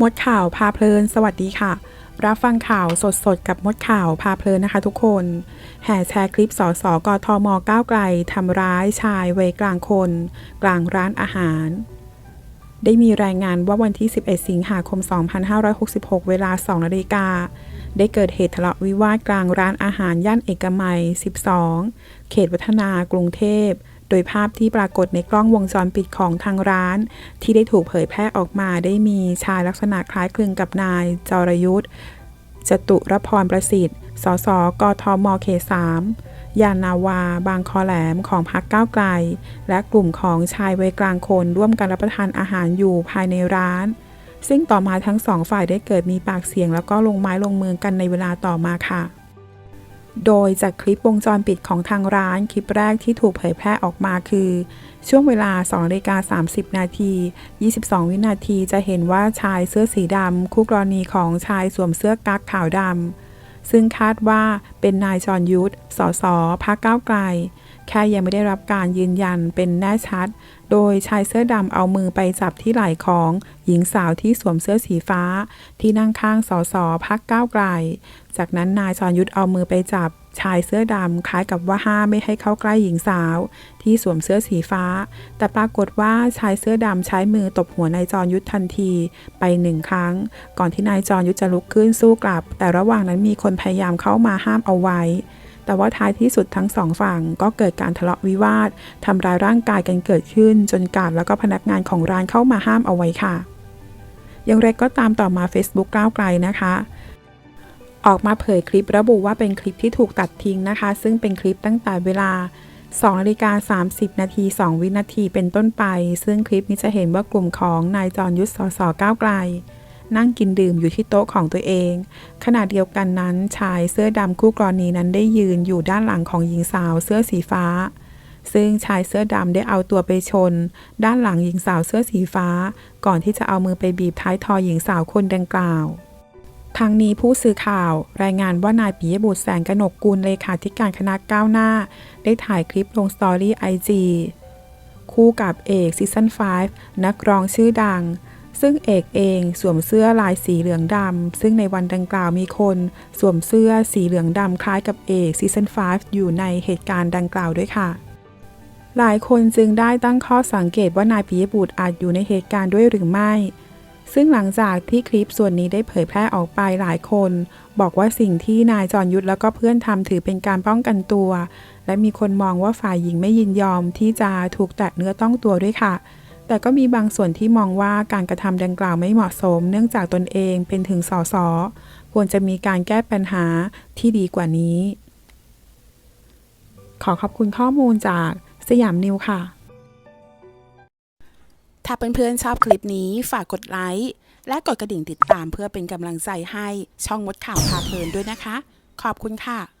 มดข่าวพาเพลิน สวัสดีค่ะ รับฟังข่าวสดๆ กับมดข่าวพาเพลินนะคะทุกคน แห่แชร์คลิปสสกทมก้าวไกลทำร้ายชายวัยกลางคน กลางร้านอาหาร ได้มีรายงานว่าวันที่ 11 สิงหาคม 2566 เวลา 2 นาฬิกา ได้เกิดเหตุทะเลาะวิวาทกลางร้านอาหารย่านเอกมัย 12 เขตวัฒนากรุงเทพ โดยภาพที่ปรากฏในกล้องวงจรปิดของทางร้าน ที่ได้ถูกเผยแพร่ออกมาได้มีชายลักษณะคล้ายคลึงกับนายจรยุทธ์จตุรพรประสิทธิ์ สส กทมเขต3ยานนาวา บางคอแหลมของพรรคก้าวไกล และกลุ่มของชายวัยกลางคนร่วมกันรับประทานอาหารอยู่ภายในร้าน ซึ่งต่อมาทั้งสองฝ่ายได้เกิดมีปากเสียงแล้วก็ลงไม้ลงมือกันในเวลาต่อมาค่ะ โดยจากคลิปวงจรปิดของทางร้านคลิปแรกที่ถูกเผยแพร่ออกมาคือ ช่วงเวลา2นาฬิกา30 นาที 22 วินาทีจะเห็นว่าชายเสื้อสีดำคู่กรณีของชายสวมเสื้อกั๊กขาวดำซึ่งคาดว่า เป็นนายจรยุทธสสพักก้าวไกล แค่ยังไม่ได้รับการยืนยันเป็นแน่ชัด โดยชายเสื้อดำเอามือไปจับที่ไหล่ของหญิงสาวที่สวมเสื้อสีฟ้า ที่นั่งข้างสสพักก้าวไกล จากนั้นนายจรยุทธเอามือไปจับชายเสื้อดำคล้ายกับว่าห้ามไม่ให้เข้าใกล้หญิงสาว ที่สวมเสื้อสีฟ้า แต่ปรากฏว่าชายเสื้อดำใช้มือตบหัวนายจรยุทธทันทีไปหนึ่งครั้ง ก่อนที่นายจรยุทธจะลุกขึ้นสู้กลับ แต่ระหว่างนั้นมีคนพยายามเข้ามาห้ามเอาไว้ แต่ว่าท้ายที่สุดทั้งสองฝั่งก็เกิดการทะเลาะวิวาททำร้ายร่างกายกันเกิดขึ้น จนกาดแล้วก็พนักงานของร้านเข้ามาห้ามเอาไว้ค่ะ อย่างไรก็ตามต่อมา Facebook ก้าวไกลนะคะออกมาเผยคลิประบุว่าเป็นคลิปที่ถูกตัดทิ้งนะคะ ซึ่งเป็นคลิปตั้งแต่เวลา2นาฬิกา30 นาที 2 วินาทีเป็นต้นไป ซึ่งคลิปนี้จะเห็นว่ากลุ่มของนายจรยุทธสสก้าวไกล นั่งกินดื่มอยู่ที่โต๊ะของตัวเอง ขณะเดียวกันนั้นชายเสื้อดำคู่กรณีนั้นได้ยืนอยู่ด้านหลังของหญิงสาวเสื้อสีฟ้า ซึ่งชายเสื้อดำได้เอาตัวไปชน ด้านหลังหญิงสาวเสื้อสีฟ้า ก่อนที่จะเอามือไปบีบท้ายทอยหญิงสาวคนดังกล่าวทางนี้ผู้สื่อข่าวรายงานว่านายปิยบุตรแสงกนกกุลเลขาธิการคณะก้าวหน้า ได้ถ่ายคลิปลงสตอรี่ไอจีคู่กับเอกซีซั่น5นักร้องชื่อดัง ซึ่งเอกเองสวมเสื้อลายสีเหลืองดำ ซึ่งในวันดังกล่าวมีคนสวมเสื้อสีเหลืองดำคล้ายกับเอกซีซั่น5อยู่ในเหตุการณ์ดังกล่าวด้วยค่ะ หลายคนจึงได้ตั้งข้อสังเกตว่านายปิยบุตรอาจอยู่ในเหตุการณ์ด้วยหรือไม่ ซึ่งหลังจากที่คลิปส่วนนี้ได้เผยแพร่ออกไปหลายคน บอกว่าสิ่งที่นายจรยุทธแล้วก็เพื่อนทำถือเป็นการป้องกันตัว และมีคนมองว่าฝ่ายหญิงไม่ยินยอมที่จะถูกแตะเนื้อต้องตัวด้วยค่ะ แต่ก็มีบางส่วนที่มองว่าการกระทำดังกล่าวไม่เหมาะสม เนื่องจากตนเองเป็นถึงสสควรจะมีการแก้ปัญหาที่ดีกว่านี้ ขอขอบคุณข้อมูลจากสยามนิวค่ะ ถ้าเพื่อนๆชอบคลิปนี้ฝากกดไลค์และกดกระดิ่งติดตามเพื่อเป็นกำลังใจให้ช่องมดข่าวพาเพลินด้วยนะคะ ขอบคุณค่ะ